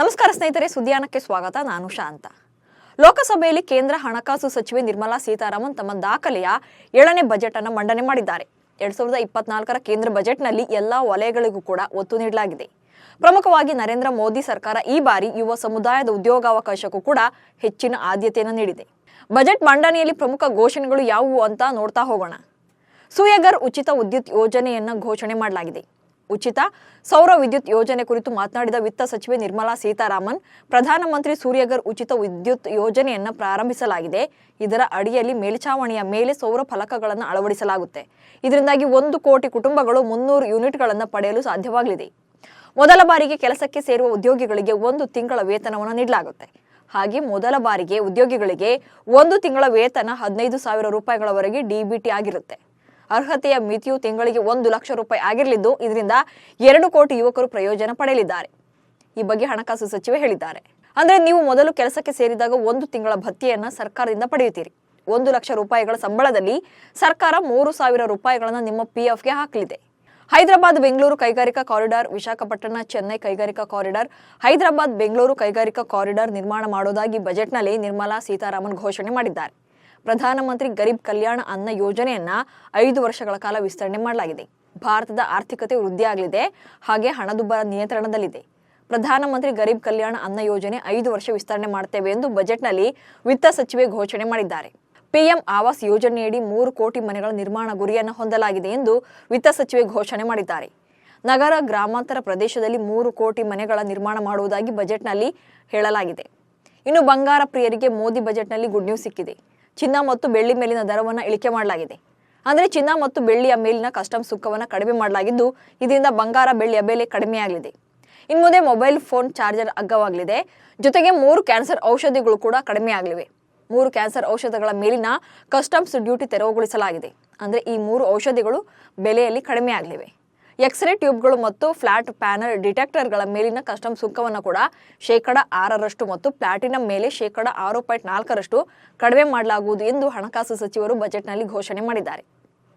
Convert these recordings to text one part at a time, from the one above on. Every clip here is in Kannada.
ನಮಸ್ಕಾರ ಸ್ನೇಹಿತರೆ, ಸುದ್ದಿಯಾನಕ್ಕೆ ಸ್ವಾಗತ. ನಾನು ಶಾಂತ. ಲೋಕಸಭೆಯಲ್ಲಿ ಕೇಂದ್ರ ಹಣಕಾಸು ಸಚಿವೆ ನಿರ್ಮಲಾ ಸೀತಾರಾಮನ್ ತಮ್ಮ ದಾಖಲೆಯ ಏಳನೇ ಬಜೆಟ್ ಅನ್ನು ಮಂಡನೆ ಮಾಡಿದ್ದಾರೆ. ಎರಡ್ ಸಾವಿರದ ಇಪ್ಪತ್ನಾಲ್ಕರ ಕೇಂದ್ರ ಬಜೆಟ್ನಲ್ಲಿ ಎಲ್ಲಾ ವಲಯಗಳಿಗೂ ಕೂಡ ಒತ್ತು ನೀಡಲಾಗಿದೆ. ಪ್ರಮುಖವಾಗಿ ನರೇಂದ್ರ ಮೋದಿ ಸರ್ಕಾರ ಈ ಬಾರಿ ಯುವ ಸಮುದಾಯದ ಉದ್ಯೋಗಾವಕಾಶಕ್ಕೂ ಕೂಡ ಹೆಚ್ಚಿನ ಆದ್ಯತೆಯನ್ನು ನೀಡಿದೆ. ಬಜೆಟ್ ಮಂಡನೆಯಲ್ಲಿ ಪ್ರಮುಖ ಘೋಷಣೆಗಳು ಯಾವುವು ಅಂತ ನೋಡ್ತಾ ಹೋಗೋಣ. ಸುಯಗರ್ ಉಚಿತ ವಿದ್ಯುತ್ ಯೋಜನೆಯನ್ನು ಘೋಷಣೆ ಮಾಡಲಾಗಿದೆ. ಉಚಿತ ಸೌರ ವಿದ್ಯುತ್ ಯೋಜನೆ ಕುರಿತು ಮಾತನಾಡಿದ ವಿತ್ತ ಸಚಿವೆ ನಿರ್ಮಲಾ ಸೀತಾರಾಮನ್, ಪ್ರಧಾನಮಂತ್ರಿ ಸೂರ್ಯಗರ್ ಉಚಿತ ವಿದ್ಯುತ್ ಯೋಜನೆಯನ್ನು ಪ್ರಾರಂಭಿಸಲಾಗಿದೆ. ಇದರ ಅಡಿಯಲ್ಲಿ ಮೇಲ್ಛಾವಣಿಯ ಮೇಲೆ ಸೌರ ಫಲಕಗಳನ್ನು ಅಳವಡಿಸಲಾಗುತ್ತೆ. ಇದರಿಂದಾಗಿ ಒಂದು ಕೋಟಿ ಕುಟುಂಬಗಳು ಮುನ್ನೂರು ಯೂನಿಟ್ಗಳನ್ನು ಪಡೆಯಲು ಸಾಧ್ಯವಾಗಲಿದೆ. ಮೊದಲ ಬಾರಿಗೆ ಕೆಲಸಕ್ಕೆ ಸೇರುವ ಉದ್ಯೋಗಿಗಳಿಗೆ ಒಂದು ತಿಂಗಳ ವೇತನವನ್ನು ನೀಡಲಾಗುತ್ತೆ. ಹಾಗೆ ಮೊದಲ ಬಾರಿಗೆ ಉದ್ಯೋಗಿಗಳಿಗೆ ಒಂದು ತಿಂಗಳ ವೇತನ ಹದಿನೈದು ಸಾವಿರ ರೂಪಾಯಿಗಳವರೆಗೆ ಡಿಬಿಟಿ ಆಗಿರುತ್ತೆ. ಅರ್ಹತೆಯ ಮಿತಿಯು ತಿಂಗಳಿಗೆ ಒಂದು ಲಕ್ಷ ರೂಪಾಯಿ ಆಗಿರಲಿದ್ದು, ಇದರಿಂದ ಎರಡು ಕೋಟಿ ಯುವಕರು ಪ್ರಯೋಜನ ಪಡೆಯಲಿದ್ದಾರೆ. ಈ ಬಗ್ಗೆ ಹಣಕಾಸು ಸಚಿವೆ ಹೇಳಿದ್ದಾರೆ. ಅಂದ್ರೆ ನೀವು ಮೊದಲು ಕೆಲಸಕ್ಕೆ ಸೇರಿದಾಗ ಒಂದು ತಿಂಗಳ ಭತ್ಯೆಯನ್ನು ಸರ್ಕಾರದಿಂದ ಪಡೆಯುತ್ತೀರಿ. ಒಂದು ಲಕ್ಷ ರೂಪಾಯಿಗಳ ಸಂಬಳದಲ್ಲಿ ಸರ್ಕಾರ ಮೂರು ಸಾವಿರ ರೂಪಾಯಿಗಳನ್ನು ನಿಮ್ಮ ಪಿಎಫ್ಗೆ ಹಾಕಲಿದೆ. ಹೈದರಾಬಾದ್ ಬೆಂಗಳೂರು ಕೈಗಾರಿಕಾ ಕಾರಿಡಾರ್, ವಿಶಾಖಪಟ್ಟಣ ಚೆನ್ನೈ ಕೈಗಾರಿಕಾ ಕಾರಿಡಾರ್, ಹೈದರಾಬಾದ್ ಬೆಂಗಳೂರು ಕೈಗಾರಿಕಾ ಕಾರಿಡಾರ್ ನಿರ್ಮಾಣ ಮಾಡೋದಾಗಿ ಬಜೆಟ್ನಲ್ಲಿ ನಿರ್ಮಲಾ ಸೀತಾರಾಮನ್ ಘೋಷಣೆ ಮಾಡಿದ್ದಾರೆ. ಪ್ರಧಾನಮಂತ್ರಿ ಗರೀಬ್ ಕಲ್ಯಾಣ ಅನ್ನ ಯೋಜನೆಯನ್ನ ಐದು ವರ್ಷಗಳ ಕಾಲ ವಿಸ್ತರಣೆ ಮಾಡಲಾಗಿದೆ. ಭಾರತದ ಆರ್ಥಿಕತೆ ವೃದ್ಧಿಯಾಗಲಿದೆ ಹಾಗೆ ಹಣದುಬ್ಬರ ನಿಯಂತ್ರಣದಲ್ಲಿದೆ. ಪ್ರಧಾನಮಂತ್ರಿ ಗರೀಬ್ ಕಲ್ಯಾಣ ಅನ್ನ ಯೋಜನೆ ಐದು ವರ್ಷ ವಿಸ್ತರಣೆ ಮಾಡ್ತೇವೆ ಎಂದು ಬಜೆಟ್ನಲ್ಲಿ ವಿತ್ತ ಸಚಿವೆ ಘೋಷಣೆ ಮಾಡಿದ್ದಾರೆ. ಪಿಎಂ ಆವಾಸ್ ಯೋಜನೆಯಡಿ ಮೂರು ಕೋಟಿ ಮನೆಗಳ ನಿರ್ಮಾಣ ಗುರಿಯನ್ನು ಹೊಂದಲಾಗಿದೆ ಎಂದು ವಿತ್ತ ಸಚಿವೆ ಘೋಷಣೆ ಮಾಡಿದ್ದಾರೆ. ನಗರ, ಗ್ರಾಮಾಂತರ ಪ್ರದೇಶದಲ್ಲಿ ಮೂರು ಕೋಟಿ ಮನೆಗಳ ನಿರ್ಮಾಣ ಮಾಡುವುದಾಗಿ ಬಜೆಟ್ನಲ್ಲಿ ಹೇಳಲಾಗಿದೆ. ಇನ್ನು ಬಂಗಾರ ಪ್ರಿಯರಿಗೆ ಮೋದಿ ಬಜೆಟ್ನಲ್ಲಿ ಗುಡ್ ನ್ಯೂಸ್ ಸಿಕ್ಕಿದೆ. ಚಿನ್ನ ಮತ್ತು ಬೆಳ್ಳಿ ಮೇಲಿನ ದರವನ್ನು ಇಳಿಕೆ ಮಾಡಲಾಗಿದೆ. ಅಂದರೆ ಚಿನ್ನ ಮತ್ತು ಬೆಳ್ಳಿಯ ಮೇಲಿನ ಕಸ್ಟಮ್ ಸುಂಕವನ್ನು ಕಡಿಮೆ ಮಾಡಲಾಗಿದ್ದು, ಇದರಿಂದ ಬಂಗಾರ ಬೆಳ್ಳಿಯ ಬೆಲೆ ಕಡಿಮೆಯಾಗಲಿದೆ. ಇನ್ನು ಮುಂದೆ ಮೊಬೈಲ್ ಫೋನ್ ಚಾರ್ಜರ್ ಅಗ್ಗವಾಗಲಿದೆ. ಜೊತೆಗೆ ಮೂರು ಕ್ಯಾನ್ಸರ್ ಔಷಧಿಗಳು ಕೂಡ ಕಡಿಮೆಯಾಗಲಿವೆ. ಮೂರು ಕ್ಯಾನ್ಸರ್ ಔಷಧಗಳ ಮೇಲಿನ ಕಸ್ಟಮ್ಸ್ ಡ್ಯೂಟಿ ತೆರವುಗೊಳಿಸಲಾಗಿದೆ. ಅಂದರೆ ಈ ಮೂರು ಔಷಧಿಗಳು ಬೆಲೆಯಲ್ಲಿ ಕಡಿಮೆಯಾಗಲಿವೆ. ಎಕ್ಸ್ರೇ ಟ್ಯೂಬ್ಗಳು ಮತ್ತು ಫ್ಲಾಟ್ ಪ್ಯಾನಲ್ ಡಿಟೆಕ್ಟರ್ಗಳ ಮೇಲಿನ ಕಸ್ಟಮ್ ಸುಂಕವನ್ನು ಕೂಡ ಶೇಕಡ ಆರರಷ್ಟು ಮತ್ತು ಪ್ಲಾಟಿನಂ ಮೇಲೆ ಶೇಕಡ ಆರು ಪಾಯಿಂಟ್ ನಾಲ್ಕರಷ್ಟು ಕಡಿಮೆ ಮಾಡಲಾಗುವುದು ಎಂದು ಹಣಕಾಸು ಸಚಿವರು ಬಜೆಟ್ನಲ್ಲಿ ಘೋಷಣೆ ಮಾಡಿದ್ದಾರೆ.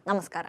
ನಮಸ್ಕಾರ.